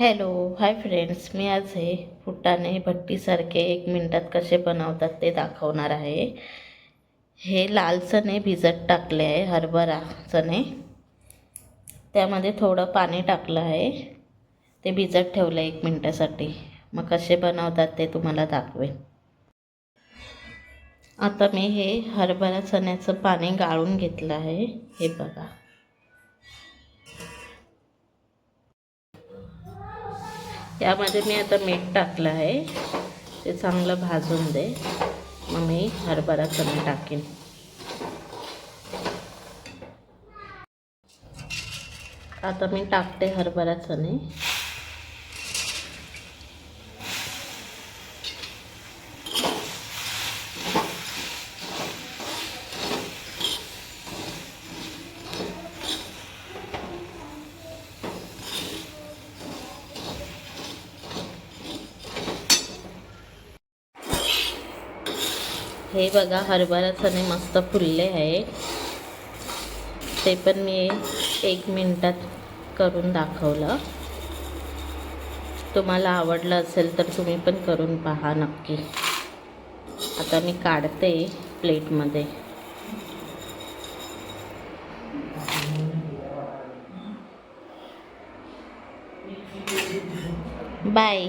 Hello hi friends मी आज हे फुटाणे भट्टीसारखे एक मिनटात कसे बनवतात ते दाखवणार आहे. हे लाल चणे भिजत टाकले आहे हरभरा चणे. त्यामध्ये थोडं पाणी टाकलं आहे. ते भिजत ठेवलं एक मिनटासाठी. मग कसे बनवतात ते तुम्हाला दाखवेन. आता मी हे हरभरा चण्याचं पाणी गाळून घेतलं आहे. हे बघा. यामध्ये मी आता मीठ टाकलं आहे. ते चांगलं भाजून दे. मग मी हरभरा कमी टाकेन. आता मी टाकते हरभरा चणे. हे बघा हरभरा चणे मस्त फुलले आहे. ते पण मी एक मिनटात करून दाखवलं. तुम्हाला आवडलं असेल तर तुम्ही पण करून पहा नक्की. आता मी काढते प्लेटमध्ये. बाय.